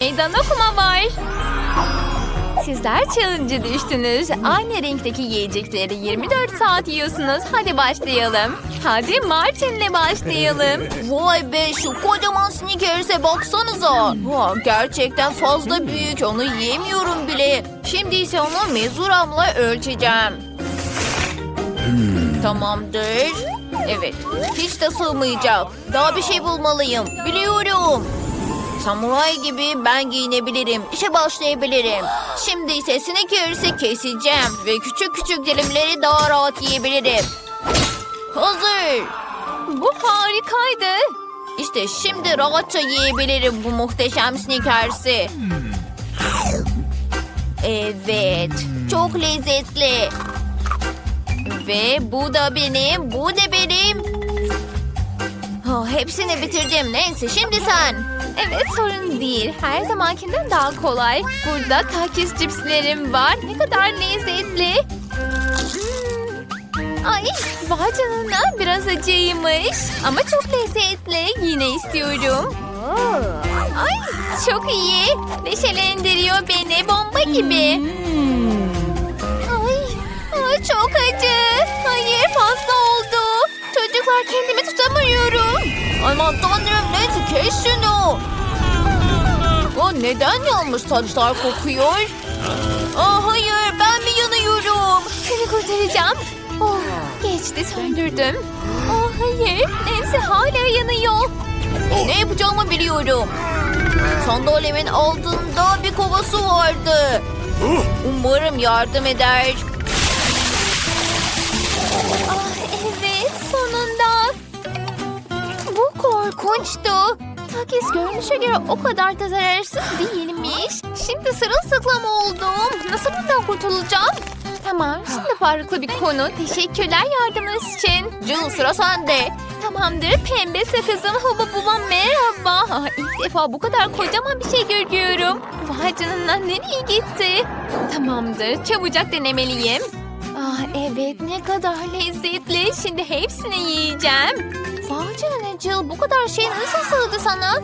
Meydan okuma var. Sizler challenge'a düştünüz. Aynı renkteki yiyecekleri 24 saat yiyorsunuz. Hadi başlayalım. Hadi Martin'le başlayalım. Vay be şu kocaman Snickers'e baksanıza. Ha, gerçekten fazla büyük onu yiyemiyorum bile. Şimdi ise onu mezuramla ölçeceğim. Tamamdır. Evet hiç de sığmayacak. Daha bir şey bulmalıyım. Biliyorum. Samuray gibi ben giyinebilirim. İşe başlayabilirim. Şimdi ise Snickers'i keseceğim. Ve küçük küçük dilimleri daha rahat yiyebilirim. Hazır. Bu harikaydı. İşte şimdi rahatça yiyebilirim bu muhteşem Snickers'i. Evet, çok lezzetli. Ve bu da benim, bu da benim. Oh, hepsini bitirdim. Neyse şimdi sen. Evet sorun değil. Her zamankinden daha kolay. Burada takis cipslerim var. Ne kadar lezzetli. Hmm. Ay vay canına biraz acıymış. Ama çok lezzetli. Yine istiyorum. Ay çok iyi. Neşelendiriyor beni bomba gibi. Ay, ay çok acı. Çocuklar kendimi tutamıyorum. Aman tanrım neyse kes şunu. O neden yanmış saçlar kokuyor? Aa, hayır ben mi yanıyorum? Seni kurtaracağım. Oh, geçti söndürdüm. Oh hayır, Nancy hala yanıyor. Ne yapacağımı biliyorum. Sandalyemin altında bir kova su vardı. Umarım yardım eder. Korkunçtu. Takis görünüşe göre o kadar da zararsız değilmiş. Şimdi sırılsıklam oldum. Nasıl bundan kurtulacağım? Tamam, şimdi farklı bir konu. Teşekkürler yardımınız için. Jill sıra sende. Tamamdır pembe sakızım huba buba merhaba. Ah, ilk defa bu kadar kocaman bir şey görüyorum. Vay canına nereye gitti? Tamamdır çabucak denemeliyim. Ah evet ne kadar lezzetli. Şimdi hepsini yiyeceğim. Vay canına Jill bu kadar şey nasıl sığdı sana?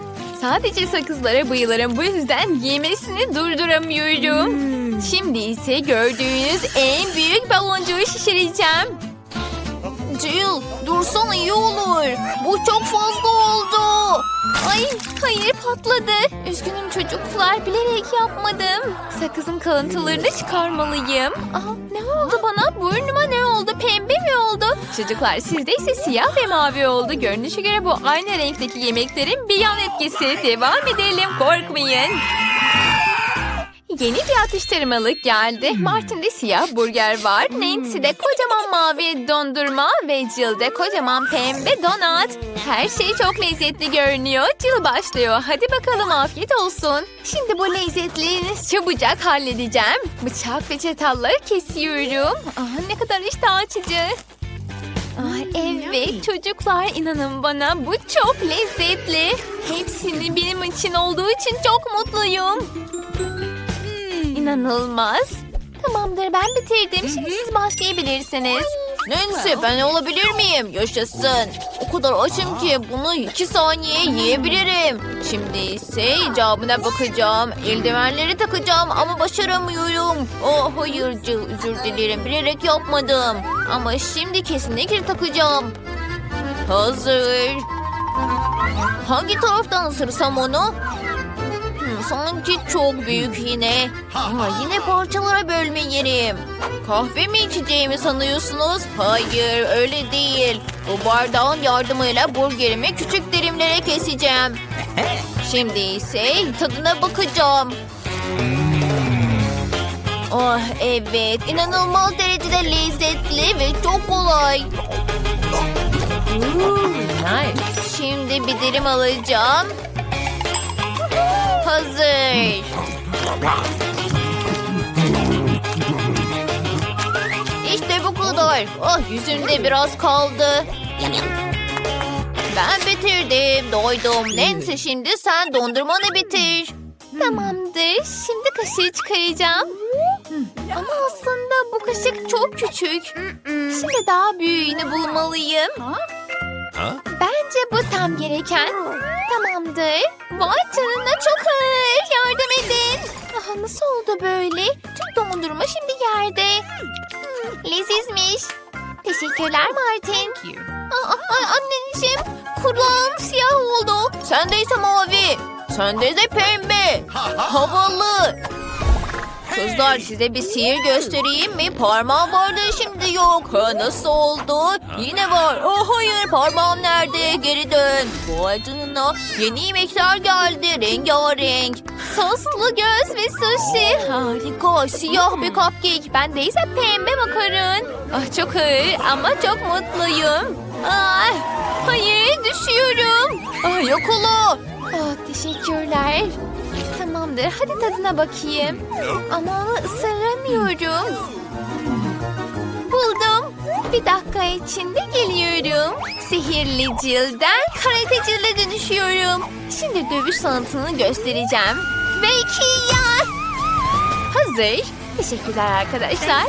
Sadece sakızlara bayılırım. Bu yüzden yemesini durduramıyorum. Şimdi ise gördüğünüz en büyük baloncuğu şişireceğim. Jill dursana iyi olur. Bu çok fazla oldu. Ay hayır patladı. Üzgünüm çocuklar bilerek yapmadım. Sakızın kalıntılarını çıkarmalıyım. Aa, ne oldu bana? Burnuma ne oldu? Pembe mi oldu? Çocuklar sizde ise siyah ve mavi oldu. Görünüşe göre bu aynı renkteki yemeklerin bir yan etkisi. Devam edelim korkmayın. Yeni bir atıştırmalık geldi. Martin'de siyah burger var. Nancy'de kocaman mavi dondurma ve Jill'de kocaman pembe donat. Her şey çok lezzetli görünüyor. Jill başlıyor. Hadi bakalım afiyet olsun. Şimdi bu lezzetliğini çabucak halledeceğim. Bıçak ve çatalları kesiyorum. Aa, ne kadar iştah açıcı. Aa, evet çocuklar inanın bana bu çok lezzetli. Hepsini benim için olduğu için çok mutluyum. İnanılmaz. Tamamdır ben bitirdim. Şimdi siz başlayabilirsiniz. Nancy ben olabilir miyim? Yaşasın. O kadar açım ki bunu iki saniye yiyebilirim. Şimdi ise icabına bakacağım. Eldivenleri takacağım ama başaramıyorum. Oh hayır Jill özür dilerim. Bilerek yapmadım. Ama şimdi kesinlikle takacağım. Hazır. Hangi taraftan ısırsam onu? Hmm, sanki çok büyük yine. Ama yine parçalara bölme yerim. Kahve mi içeceğimi sanıyorsunuz? Hayır öyle değil. Bu bardağın yardımıyla burgerimi küçük dilimlere keseceğim. Şimdi ise tadına bakacağım. Oh evet inanılmaz derecede lezzetli ve çok kolay. Nice. Şimdi bir dilim alacağım. Hazır. İşte bu kadar. Ah yüzümde biraz kaldı. Ben bitirdim. Doydum. Nancy şimdi sen dondurmanı bitir. Tamamdır. Şimdi kaşığı çıkaracağım. Ama aslında bu kaşık çok küçük. Şimdi daha büyüğünü bulmalıyım. Bence bu tam gereken. Tamamdır. Vay canına çok ağır. Yardım edin. Aha, nasıl oldu böyle? Tüm dondurma şimdi yerde. Hmm, lezizmiş. Teşekkürler Martin. Aa, ay, anneciğim kulağım siyah oldu. Sendeyse mavi. Sende de pembe. Havalı. Kızlar size bir sihir göstereyim mi? Parmağım vardı şimdi yok. Ha, nasıl oldu? Yine var. Oh hayır parmağım nerede? Geri dön. Vay canına. Yeni yemekler geldi. Rengarenk. Soslu göz ve sushi. Harika. Siyah bir cupcake. Ben de ise pembe makarın. Ah çok ağır ama çok mutluyum. Ah, hayır düşüyorum. Ah, yakala. Ah, teşekkürler. Tamamdır hadi tadına bakayım. Ama onu ısıramıyorum. Buldum. Bir dakika içinde geliyorum. Sihirli cilden karate cilde dönüşüyorum. Şimdi dövüş sanatını göstereceğim. Ve iki ya. Hazır. Teşekkürler arkadaşlar.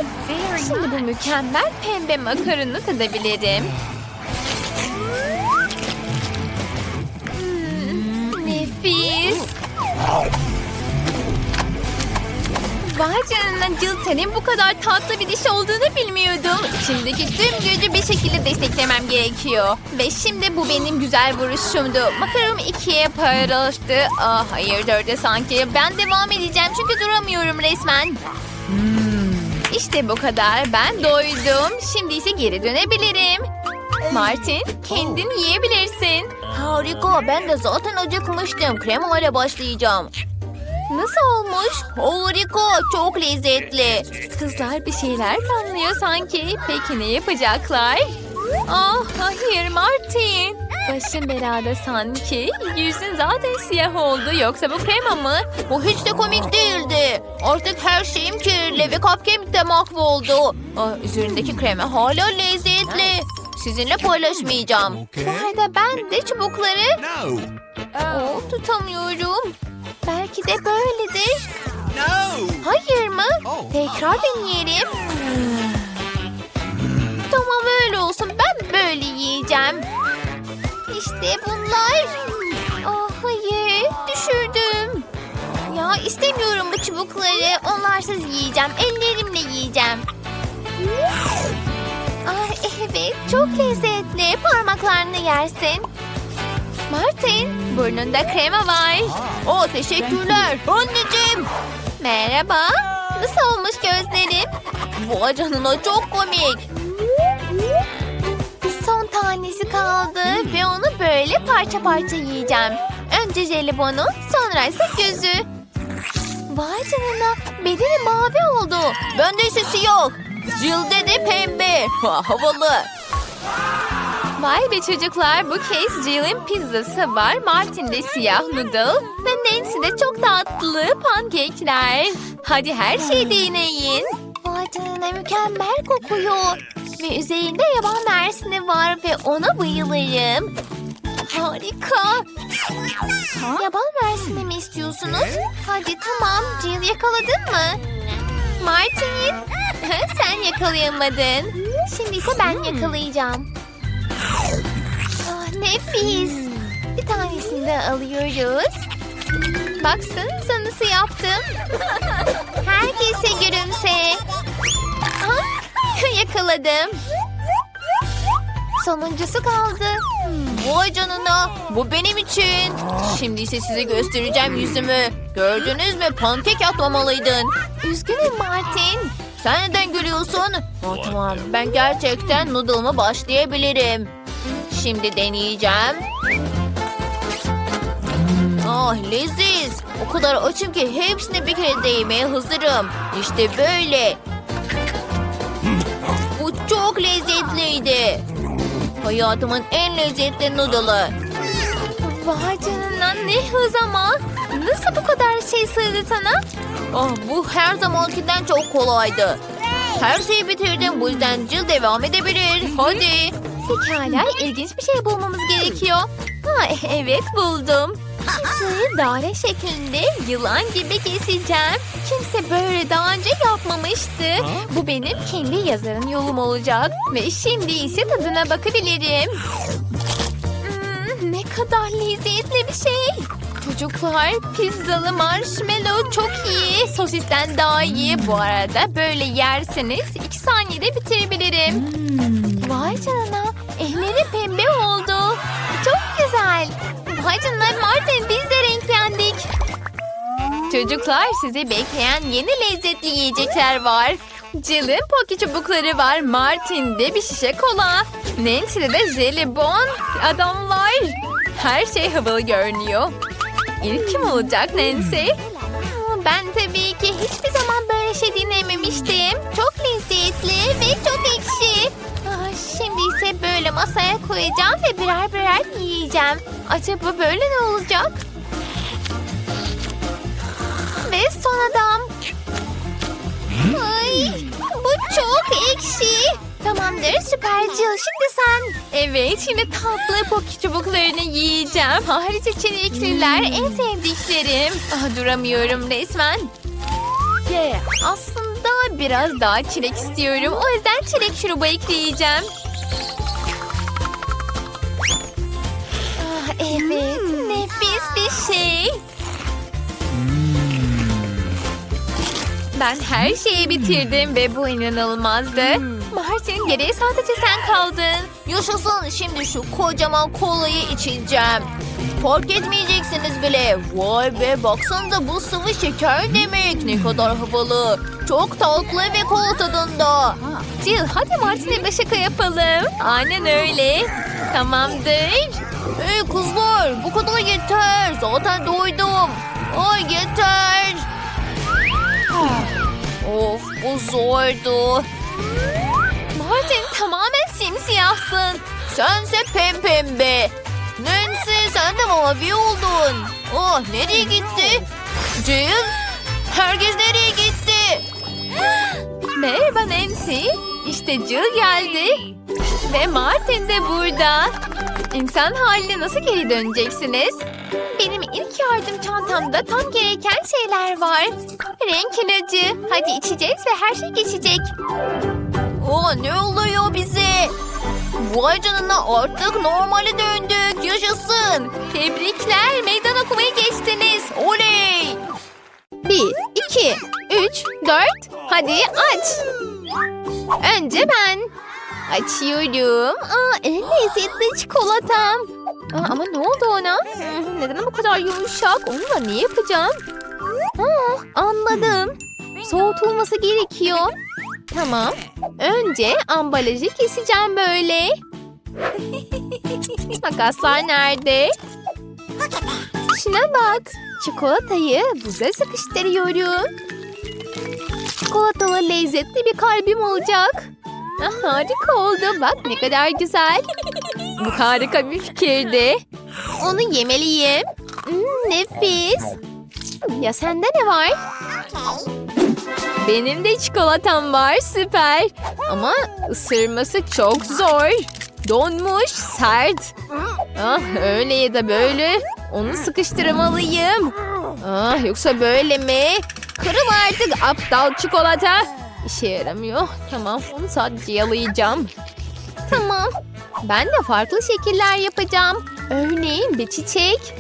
Şimdi bu mükemmel pembe makaronu tadabilirim. Vay canına Cilten'in bu kadar tatlı bir diş olduğunu bilmiyordum. İçimdeki tüm gücü bir şekilde desteklemem gerekiyor. Ve şimdi bu benim güzel vuruşumdu. Makaronum ikiye paylaştı. Ah hayır dörde sanki. Ben devam edeceğim çünkü duramıyorum resmen. İşte bu kadar. Ben doydum. Şimdi ise geri dönebilirim. Martin kendin yiyebilirsin. Harika. Ben de zaten acıkmıştım. Krema ile başlayacağım. Nasıl olmuş? Harika. Çok lezzetli. Kızlar bir şeyler planlıyor sanki. Peki ne yapacaklar? Ah hayır Martin. Başın belada sanki. Yüzün zaten siyah oldu. Yoksa bu krema mı? Bu hiç de komik değildi. Artık her şeyim kirli ve cupcake de mahvoldu. Ah, üzerindeki krema hala lezzetli. Sizinle paylaşmayacağım. Bu arada ben de çubukları oh, tutamıyorum. Belki de böyledir. No! Hayır mı? Oh. Tekrar deneyelim. Tamam öyle olsun. Ben böyle yiyeceğim. İşte bunlar. Ah hayır. Düşürdüm. Ya istemiyorum bu çubukları. Onlarsız yiyeceğim. Ellerimle yiyeceğim. Ah evet. Çok lezzetli. Parmaklarını yersin. Martin, burnunda krema var. Oh teşekkürler. Anneciğim. Merhaba. Nasıl olmuş gözlerim? Vay canına çok komik. Son tanesi kaldı ve onu böyle parça parça yiyeceğim. Önce jelibonu, sonra ise gözü. Vay canına, bedeni mavi oldu. Bende ise siyah. Cilde de pembe. Ha, havalı. Vay be çocuklar, bu kez Jill'in pizzası var. Martin'de siyah noodle ve Nancy'de çok tatlı pankekler. Hadi her şeyi deneyin. Vay canına mükemmel kokuyor. Ve üzerinde yaban mersini var ve ona bayılırım. Harika. Yaban mersini mi istiyorsunuz? Hadi tamam. Jill yakaladın mı? Martin. Sen yakalayamadın. Şimdi ise ben yakalayacağım. Nefis. Bir tanesini de alıyoruz. Baksanıza nasıl yaptım. Herkese gülümse. Ah, yakaladım. Sonuncusu kaldı. Vay canına. Bu benim için. Şimdi ise size göstereceğim yüzümü. Gördünüz mü? Pankek atmamalıydın. Üzgünüm Martin. Sen neden gülüyorsun? Oh, tamam ben gerçekten noodle'ıma başlayabilirim. Şimdi deneyeceğim. Ah leziz. O kadar açım ki hepsini bir kere de yemeye hazırım. İşte böyle. Bu çok lezzetliydi. Hayatımın en lezzetli noodle'ı. Vay canına ne hız ama. Nasıl bu kadar şey sığdı sana? Ah bu her zamankinden çok kolaydı. Her şeyi bitirdim bu yüzden Jill devam edebilir. Hadi. Pekala ilginç bir şey bulmamız gerekiyor. Ha, evet buldum. Pizzayı daire şeklinde yılan gibi keseceğim. Kimse böyle daha önce yapmamıştı. Bu benim kendi yazarın yolum olacak. Ve şimdi ise tadına bakabilirim. Hmm, Ne kadar lezzetli bir şey. Çocuklar pizzalı marshmallow çok iyi. Sosisten daha iyi. Bu arada böyle yerseniz iki saniyede bitirebilirim. Vay canına. Elleri pembe oldu. Çok güzel. Vay canına Martin biz de renklendik. Çocuklar sizi bekleyen yeni lezzetli yiyecekler var. Jill'in poki çubukları var. Martin'de bir şişe kola. Nancy'de de jelibon adam var. Her şey havalı görünüyor. İlk kim olacak Nancy? Aa, Ben tabii ki hiçbir zaman böyle şey birer yiyeceğim. Acaba böyle ne olacak? Ve son adam. Ay, bu çok ekşi. Tamamdır süper Jill. Şimdi sen. Evet şimdi tatlı poki çubuklarını yiyeceğim. Harici çilekliler en sevdiklerim. Ah, duramıyorum resmen. Yeah. Aslında biraz daha çilek istiyorum. O yüzden çilek şurubu ekleyeceğim. Evet nefis bir şey. Ben her şeyi bitirdim ve bu inanılmazdı. Martin geriye sadece sen kaldın. Yaşasın şimdi şu kocaman kolayı içeceğim. Fark etmeyeceksiniz bile. Vay be baksanıza bu sıvı şeker demek. Ne kadar havalı. Çok tatlı ve kol tadında. Jill hadi Martin'e bir şaka yapalım. Aynen öyle. Tamamdır. Hey kızlar bu kadar yeter. Zaten doydum. Ay yeter. Of bu zordu. Martin tamamen simsiyahsın. Sense pempembe. Nancy sen de mavi oldun. Oh nereye gitti? Jill? Herkes nereye gitti? Merhaba Nancy. İşte Jill geldi. Ve Martin de burada. İnsan haline nasıl geri döneceksiniz? Benim ilk yardım çantamda tam gereken şeyler var. Renk ilacı. Hadi içeceğiz ve her şey geçecek. Oh ne oluyor bize? Vay canına artık normale döndük. Yaşasın. Tebrikler. Meydan okumaya geçtiniz. Oley. Bir, iki, üç, dört. Hadi aç. Önce ben. Açıyorum. Aa, en lezzetli çikolatam. Aa, ama ne oldu ona? Hmm, Neden bu kadar yumuşak? Onunla ne yapacağım? Aa, anladım. Soğutulması gerekiyor. Tamam. Önce ambalajı keseceğim böyle. Makaslar nerede? Şuna bak. Çikolatayı buza sıkıştırıyorum. Çikolatalı lezzetli bir kalbim olacak. Ah, harika oldu. Bak ne kadar güzel. Bu harika bir fikirdi. Onu yemeliyim. Hmm, nefis. Ya sende ne var? Benim de çikolatam var. Süper. Ama ısırması çok zor. Donmuş, sert. Ah öyle ya da böyle. Onu sıkıştırmalıyım. Ah yoksa böyle mi? Kırıl artık aptal çikolata. İşe yaramıyor. Tamam onu sadece yalayacağım. Tamam. Ben de farklı şekiller yapacağım. Örneğin bir çiçek.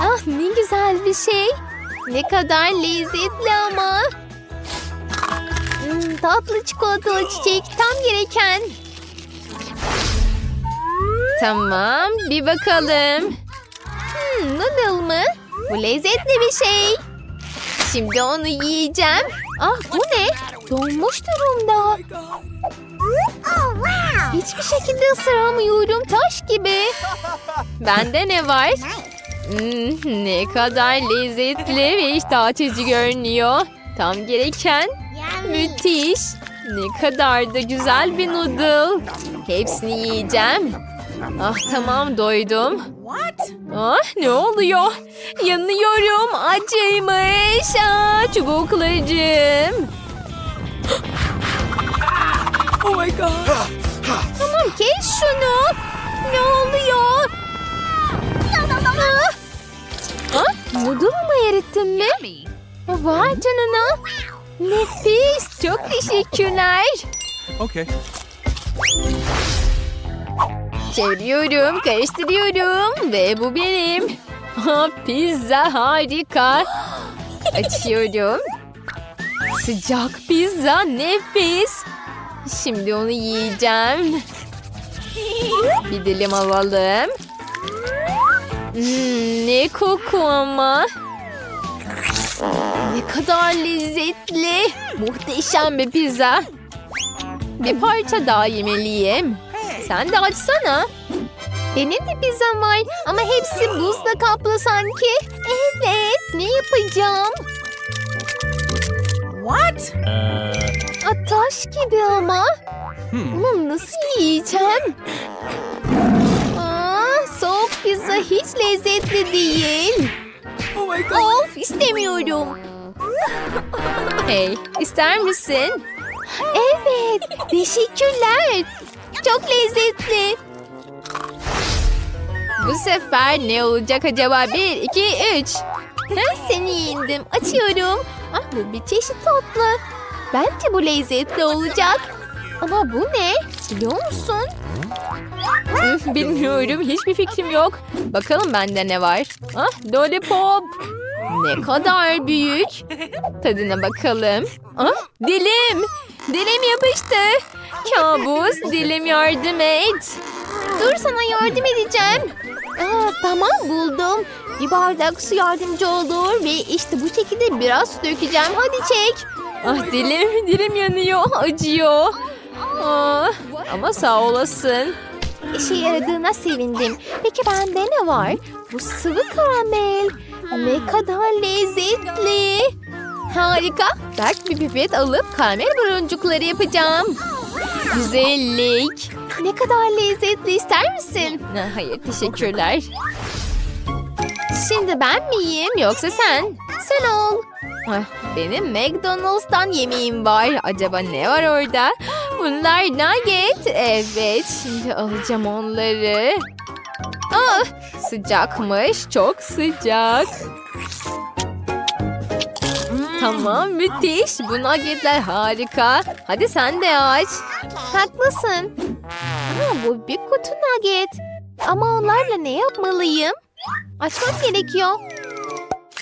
Ah ne güzel bir şey. Ne kadar lezzetli ama. Hmm, tatlı çikolatalı çiçek tam gereken. Tamam bir bakalım. Hmm, noodle mı? Bu lezzetli bir şey. Şimdi onu yiyeceğim. Ah bu ne? Donmuş durumda. Hiçbir şekilde ısıramıyorum taş gibi. Bende ne var? Hmm, ne kadar lezzetli ve iştah açıcı görünüyor. Tam gereken müthiş. Ne kadar da güzel bir noodle. Hepsini yiyeceğim. Ah tamam doydum. Ah ne oluyor? Yanıyorum acıymış. Ah çubuklarım. Tamam kes şunu. Ne oluyor? Ah, noodle mı erittin mi? Vay canına. Nefis. Çok teşekkürler. Okay. Çeviriyorum, karıştırıyorum ve bu benim. Pizza harika. Açıyorum. Sıcak pizza nefis. Şimdi onu yiyeceğim. Bir dilim alalım. Hmm, ne koku ama. Ne kadar lezzetli. Muhteşem bir pizza. Bir parça daha yemeliyim. Sen de açsana. Benim de pizzam var ama hepsi buzla kaplı sanki. Evet, ne yapacağım? What? A, taş gibi ama. Bunu nasıl yiyeceğim? Aa, soğuk pizza hiç lezzetli değil. Oh my god. Of istemiyorum. Hey ister misin? Evet teşekkürler. Çok lezzetli. Bu sefer ne olacak acaba? Bir, iki, üç. Seni yendim. Açıyorum. Ah, bu bir çeşit tatlı. Bence bu lezzetli olacak. Ama bu ne? Biliyor musun? Bilmiyorum. Hiçbir fikrim yok. Bakalım bende ne var. Ah, lollipop. Ne kadar büyük. Tadına bakalım. Ah, dilim. Dilim yapıştı. Kabus, dilim yardım et. Dur sana yardım edeceğim. Aa, tamam buldum. Bir bardak su yardımcı olur ve işte bu şekilde biraz su dökeceğim. Hadi çek. Ah dilim, dilim yanıyor, acıyor. Aa, ama sağ olasın. İşe yaradığına sevindim. Peki bende ne var? Bu sıvı karamel. Ne kadar lezzetli. Harika. Berk bir pipet alıp karamel baloncukları yapacağım. Güzellik. Ne kadar lezzetli ister misin? Ha, Hayır teşekkürler. Şimdi ben mi yiyeyim yoksa sen? Sen ol. Ah, Benim McDonald's'tan yemeğim var. Acaba ne var orada? Bunlar nugget. Evet şimdi alacağım onları. Ah, sıcakmış. Çok sıcak. Tamam müthiş. Bu nuggetler harika. Hadi sen de aç. Haklısın. Ama bu bir kutu nugget. Ama onlarla ne yapmalıyım? Açmam gerekiyor.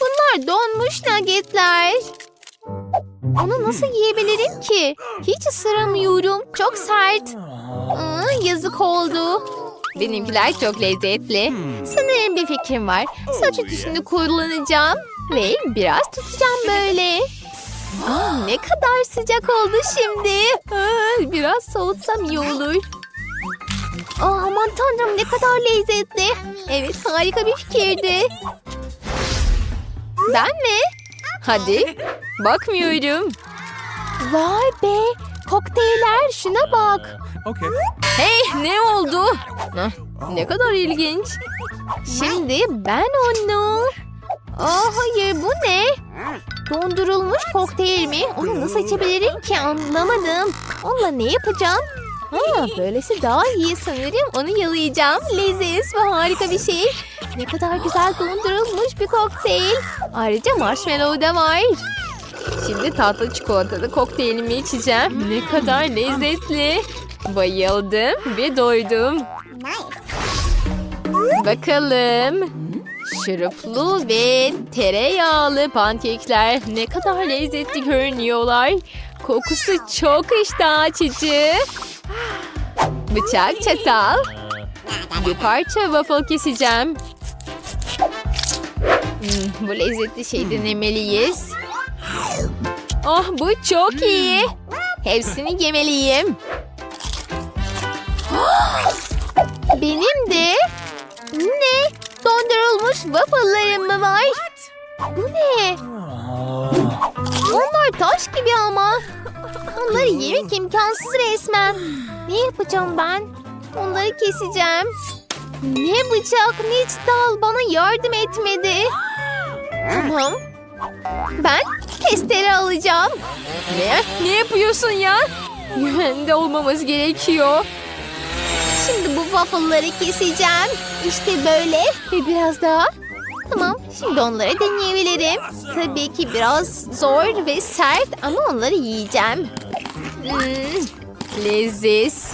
Bunlar donmuş nuggetler. Onu nasıl yiyebilirim ki? Hiç ısıramıyorum. Çok sert. Aa, yazık oldu. Benimkiler çok lezzetli. Sanırım bir fikrim var. Saç ütüsünü kullanacağım. Ve biraz tutacağım böyle. Aa, ne kadar sıcak oldu şimdi. Aa, biraz soğutsam iyi olur. Aa, aman tanrım ne kadar lezzetli. Evet harika bir fikirdi. Ben mi? Hadi. Bakmıyorum. Vay be. Kokteyller şuna bak. Okay. Hey ne oldu? Ne kadar ilginç. Şimdi ben onu... Aa hayır bu ne? Dondurulmuş kokteyl mi? Onu nasıl içebilirim ki anlamadım. Onunla ne yapacağım? Ha, böylesi daha iyi sanırım. Onu yalayacağım. Leziz ve harika bir şey. Ne kadar güzel dondurulmuş bir kokteyl. Ayrıca marshmallow da var. Şimdi tatlı çikolatalı kokteylimi içeceğim. Ne kadar lezzetli. Bayıldım ve doydum. Bakalım. Şuruplu ve tereyağlı pankekler ne kadar lezzetli görünüyorlar. Kokusu çok iştah açıcı. Bıçak, çatal. Bir parça waffle keseceğim. Hmm, bu lezzetli şey denemeliyiz. Oh bu çok iyi. Hepsini yemeliyim. Benim de. Ne? Dondurulmuş waffle'larım mı var? Bu ne? Onlar taş gibi ama. Onları yemek imkansız resmen. Ne yapacağım ben? Onları keseceğim. Ne bıçak ne çatal bana yardım etmedi. Tamam. Ben testere alacağım. Ne? Ne yapıyorsun ya? Güvende olmamız gerekiyor. Şimdi bu waffle'ları keseceğim. İşte böyle ve biraz daha. Tamam, şimdi onları deneyebilirim. Tabii ki biraz zor ve sert ama onları yiyeceğim. Hmm, leziz.